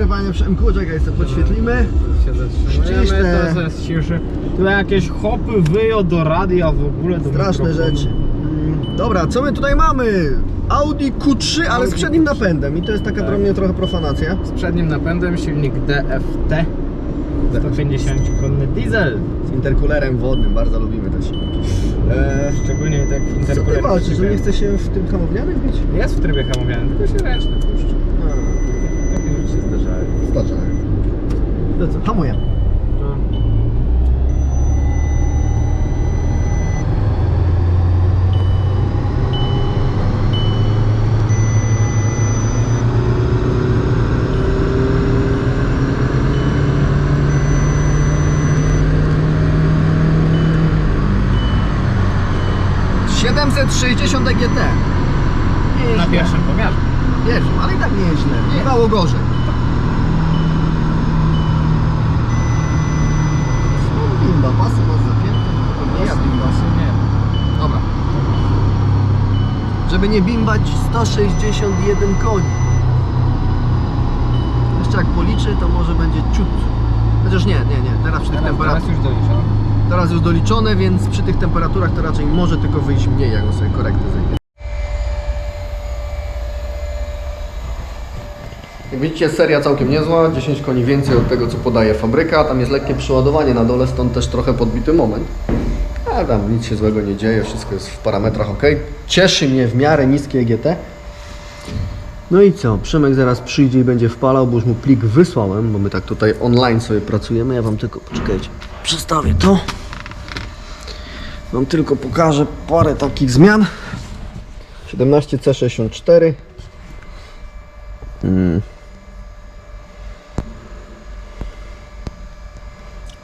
dobry panie Przemku, czekaj sobie podświetlimy. się zatrzymujemy, Ściśle. to jest ciszy. Tu jakieś hopy wyją do radia w ogóle. Do Straszne mikrofonu. rzeczy. Dobra, co my tutaj mamy? Audi Q3, ale z przednim napędem i to jest taka Tak. dla mnie trochę profanacja. Z przednim napędem silnik DFT. 150 konny diesel. Z interkulerem wodnym, bardzo lubimy te silniki. Eee, Szczególnie tak w co ty walczysz, że nie chce się w tym hamownianym bić? Jest w trybie hamowaniu, tylko się ręczny puszcza. Zdarzają. To co, hamujemy. ...760 EGT. Nie Na pierwszym pomiarze. Wiesz, ale i tak nie jest źle. Bywało gorzej. Co bimba, pasy masz zapięte? To nie ja bimbasy. Nie. Dobra. Żeby nie bimbać 161 koni. Jeszcze jak policzy, to może będzie ciut. Chociaż nie, nie, nie. Teraz przy tych Teraz, teraz temperaturach. już doliczam. Teraz już doliczone, więc przy tych temperaturach to raczej może tylko wyjść mniej, jak on sobie korektę zejdzie. Jak widzicie, seria całkiem niezła, 10 koni więcej od tego, co podaje fabryka. Tam jest lekkie przeładowanie na dole, stąd też trochę podbity moment. A tam nic się złego nie dzieje, wszystko jest w parametrach ok. Cieszy mnie w miarę niskie EGT. No i co? Przemek zaraz przyjdzie i będzie wpalał, bo już mu plik wysłałem, bo my tak tutaj online sobie pracujemy. Ja Wam tylko, poczekajcie, przestawię to. Wam tylko pokażę parę takich zmian. 17C64. Mm.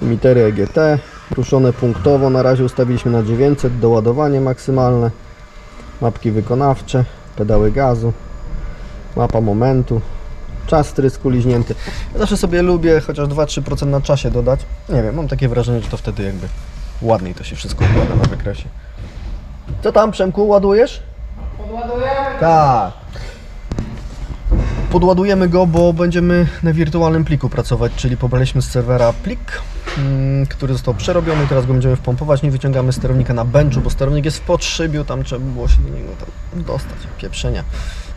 Emitery EGT, ruszone punktowo, na razie ustawiliśmy na 900, doładowanie maksymalne, mapki wykonawcze, pedały gazu, mapa momentu, czas trysku liźnięty. Ja zawsze sobie lubię chociaż 2-3% na czasie dodać. Nie wiem, mam takie wrażenie, że to wtedy jakby ładniej to się wszystko układa na wykresie. Co tam Przemku, ładujesz? Podładujemy. Tak. Podładujemy go, bo będziemy na wirtualnym pliku pracować, czyli pobraliśmy z serwera plik, który został przerobiony, teraz go będziemy wpompować, nie wyciągamy sterownika na benchu, bo sterownik jest w podszybiu, tam trzeba by było się do niego dostać, pieprzenia.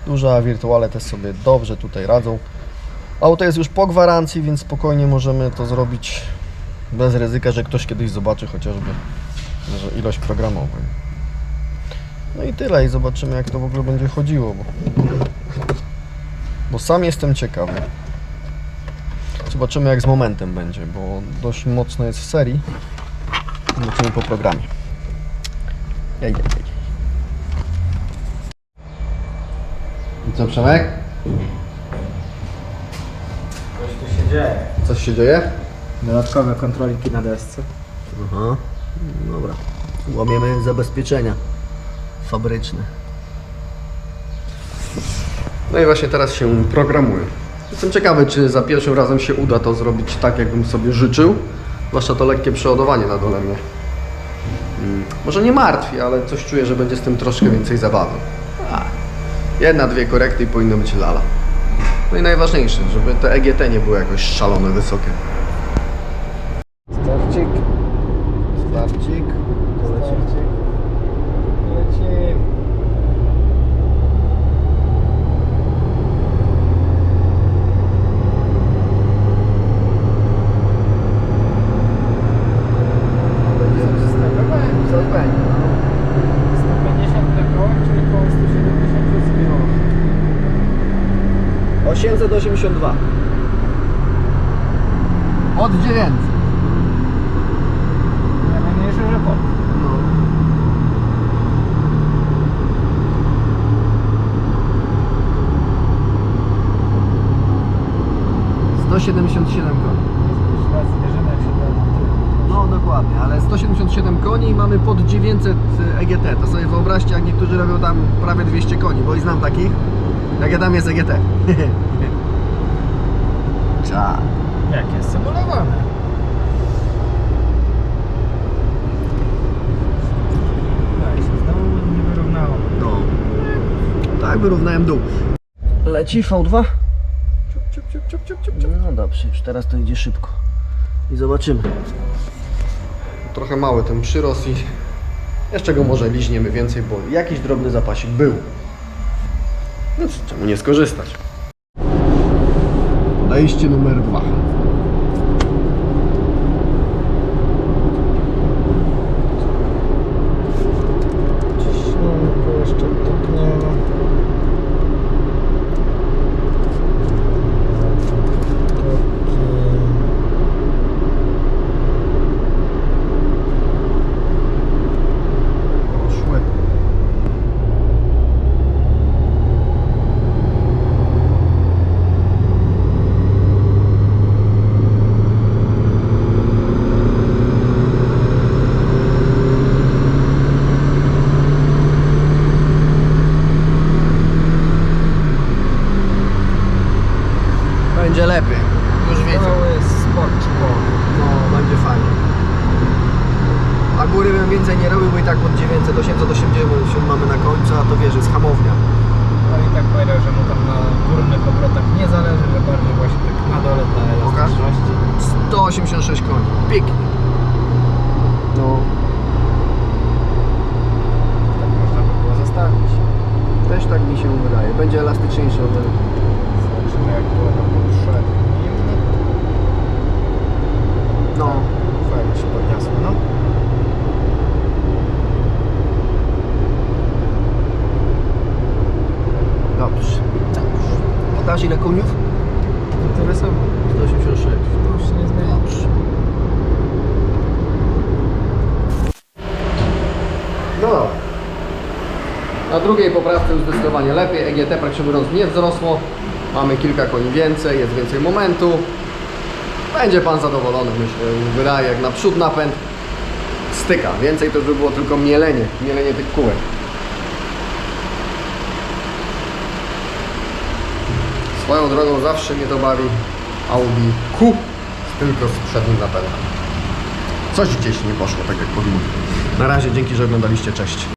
Duża wirtuale też sobie dobrze tutaj radzą. Auto jest już po gwarancji, więc spokojnie możemy to zrobić bez ryzyka, że ktoś kiedyś zobaczy chociażby że ilość programową. No i tyle i zobaczymy jak to w ogóle będzie chodziło, bo, bo sam jestem ciekawy. Zobaczymy jak z momentem będzie, bo dość mocno jest w serii. Zobaczymy po programie. Jej, jej, jej. I co Przemek? Coś tu się dzieje. Coś się dzieje? Dodatkowe kontroliki na desce. Aha, dobra. Łamiemy zabezpieczenia fabryczne. No i właśnie teraz się programuje. Jestem ciekawy, czy za pierwszym razem się uda to zrobić tak, jakbym sobie życzył. Zwłaszcza to lekkie przeładowanie na dole mnie. Mm, Może nie martwi, ale coś czuję, że będzie z tym troszkę więcej zabawy. A, jedna, dwie korekty i powinno być lala. No i najważniejsze, żeby te EGT nie było jakoś szalone wysokie. 882. Od 900. Najmniejszy, że pod. No. Sto siedemdziesiąt siedem koni. No dokładnie, ale 177 koni i mamy pod 900 EGT. To sobie wyobraźcie, jak niektórzy robią tam prawie 200 koni, bo i znam takich. Jak ja tam jest EGT. Czad. Jak jest symulowane. Się znowu nie wyrównało. No. Tak, wyrównałem dół. Leci V2. ciup, ciup, ciup, ciup, ciup, ciup. No dobrze, już teraz to idzie szybko. I zobaczymy. Trochę mały ten przyrost i jeszcze go może liźniemy więcej, bo jakiś drobny zapasik był. Czemu nie skorzystać? Podejście numer dwa. Będzie lepiej. Już widzę. Mały sporczko. No, będzie fajnie. A góry bym więcej nie robił, bo i tak pod 900, 880 mamy na końcu, a to wiesz, jest hamownia. No i tak powiedział, że mu tam na górnych obrotach nie zależy, że bardziej właśnie tak na dole dla Pokaż. elastyczności. 186 koni. Pięknie. No, Tak można by było zostawić. też tak mi się wydaje. Będzie elastyczniejszy od tego. Zobaczymy jak było na poprzednim. No, Fajnie się podniosło, no. dobrze. Podasz ile koniów? Tyle samo. 186. To już się nie zmienia. Dobrze. No. Na drugiej poprawce już zdecydowanie lepiej. EGT praktycznie mówiąc nie wzrosło. Mamy kilka koni więcej, jest więcej momentu. Będzie Pan zadowolony, myślę. Wydaje jak naprzód napęd. Styka. Więcej to by było tylko mielenie. Mielenie tych kółek. Swoją drogą zawsze mnie to bawi Audi Q tylko z przednim napędem. Coś gdzieś nie poszło tak jak powinno. Na razie dzięki, że oglądaliście. Cześć.